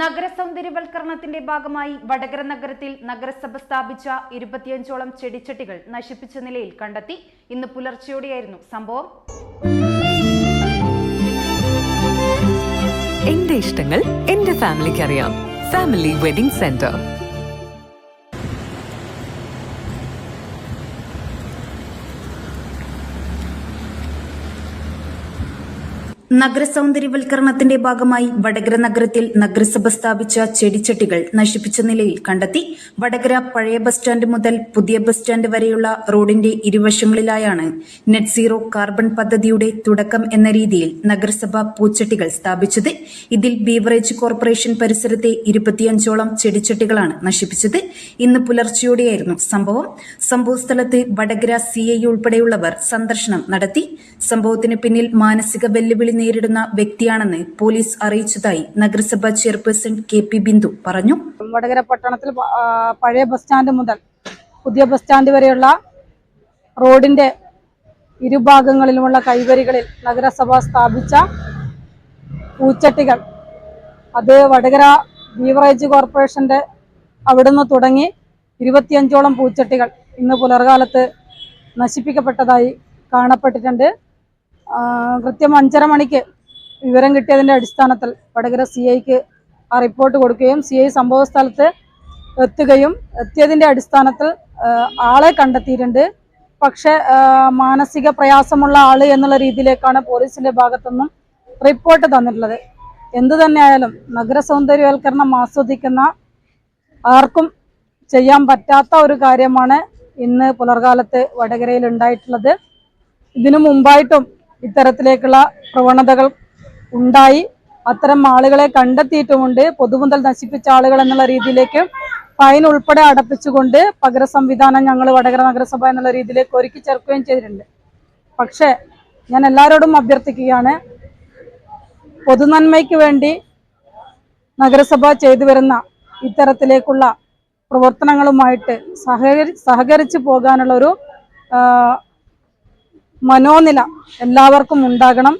നഗരസൗന്ദര്യവൽക്കരണത്തിന്റെ ഭാഗമായി വടകര നഗരത്തിൽ നഗരസഭ സ്ഥാപിച്ച ഇരുപത്തിയഞ്ചോളം ചെടിച്ചട്ടികൾ നശിപ്പിച്ച നിലയിൽ കണ്ടെത്തി. ഇന്ന് പുലർച്ചെയോടെയായിരുന്നു സംഭവം. എന്റെ ഇഷ്ടങ്ങൾ എന്റെ ഫാമിലിക്ക് അറിയാം. Family wedding centre. നഗരസൗന്ദര്യവൽക്കരണത്തിന്റെ ഭാഗമായി വടകര നഗരത്തിൽ നഗരസഭ സ്ഥാപിച്ച ചെടിച്ചട്ടികൾ നശിപ്പിച്ച നിലയിൽ കണ്ടെത്തി. വടകര പഴയ ബസ് സ്റ്റാൻഡ് മുതൽ പുതിയ ബസ് സ്റ്റാൻഡ് വരെയുള്ള റോഡിന്റെ ഇരുവശങ്ങളിലായാണ് നെറ്റ് സീറോ കാർബൺ പദ്ധതിയുടെ തുടക്കം എന്ന രീതിയിൽ നഗരസഭ പൂച്ചട്ടികൾ സ്ഥാപിച്ചത്. ഇതിൽ ബീവറേജ് കോർപ്പറേഷൻ പരിസരത്തെ ഇരുപത്തിയഞ്ചോളം ചെടിച്ചട്ടികളാണ് നശിപ്പിച്ചത്. ഇന്ന് പുലർച്ചെയോടെയായിരുന്നു സംഭവം. സംഭവസ്ഥലത്ത് വടകര സി ഐ ഉൾപ്പെടെയുള്ളവർ സന്ദർശനം നടത്തി. സംഭവത്തിന് പിന്നിൽ മാനസിക വെല്ലുവിളി നേരിടുന്ന വ്യക്തിയാണെന്ന് പോലീസ് അറിയിച്ചതായി നഗരസഭാ ചെയർപേഴ്സൺ കെ പി ബിന്ദു പറഞ്ഞു. വടകര പട്ടണത്തിൽ പഴയ ബസ് സ്റ്റാൻഡ് മുതൽ പുതിയ ബസ് സ്റ്റാൻഡ് വരെയുള്ള റോഡിന്റെ ഇരുഭാഗങ്ങളിലുമുള്ള കൈവരികളിൽ നഗരസഭ സ്ഥാപിച്ച പൂച്ചട്ടികൾ. അത് വടകര ബീവറേജ് കോർപ്പറേഷന്റെ അവിടുന്ന് തുടങ്ങി ഇരുപത്തിയഞ്ചോളം പൂച്ചട്ടികൾ ഇന്ന് പുലർകാലത്ത് നശിപ്പിക്കപ്പെട്ടതായി കാണപ്പെട്ടിട്ടുണ്ട്. കൃത്യം അഞ്ചര മണിക്ക് വിവരം കിട്ടിയതിന്റെ അടിസ്ഥാനത്തിൽ വടകര സി ഐക്ക് ആ റിപ്പോർട്ട് കൊടുക്കുകയും സി ഐ സംഭവ സ്ഥലത്ത് എത്തുകയും എത്തിയതിന്റെ അടിസ്ഥാനത്തിൽ ആളെ കണ്ടെത്തിയിട്ടുണ്ട്. പക്ഷെ മാനസിക പ്രയാസമുള്ള ആൾ എന്നുള്ള രീതിയിലേക്കാണ് പോലീസിന്റെ ഭാഗത്തുനിന്നും റിപ്പോർട്ട് തന്നിട്ടുള്ളത്. എന്തു തന്നെയായാലും നഗര സൗന്ദര്യവൽക്കരണം ആസ്വദിക്കുന്ന ആർക്കും ചെയ്യാൻ പറ്റാത്ത ഒരു കാര്യമാണ് ഇന്ന് പുലർകാലത്ത് വടകരയിൽ ഉണ്ടായിട്ടുള്ളത്. ഇതിനു മുമ്പായിട്ടും ഇത്തരത്തിലേക്കുള്ള പ്രവണതകൾ ഉണ്ടായി. അത്തരം ആളുകളെ കണ്ടെത്തിയിട്ടുമുണ്ട്. പൊതുമുതൽ നശിപ്പിച്ച ആളുകൾ എന്നുള്ള രീതിയിലേക്ക് ഫൈൻ ഉൾപ്പെടെ അടപ്പിച്ചുകൊണ്ട് പകര സംവിധാനം ഞങ്ങൾ വടകര നഗരസഭ എന്നുള്ള രീതിയിലേക്ക് ഒരുക്കി ചേർക്കുകയും ചെയ്തിട്ടുണ്ട്. പക്ഷേ ഞാൻ എല്ലാവരോടും അഭ്യർത്ഥിക്കുകയാണ് പൊതുനന്മയ്ക്ക് വേണ്ടി നഗരസഭ ചെയ്തു വരുന്ന ഇത്തരത്തിലേക്കുള്ള പ്രവർത്തനങ്ങളുമായിട്ട് സഹകരി സഹകരിച്ചു പോകാനുള്ള ഒരു ആ, മനോനില എല്ലാവർക്കും ഉണ്ടാകണം.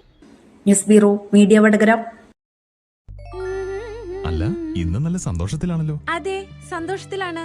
News bureau media Vadakara. അല്ല ഇന്ന് നല്ല സന്തോഷത്തിലാണല്ലോ. അതെ സന്തോഷത്തിലാണ്.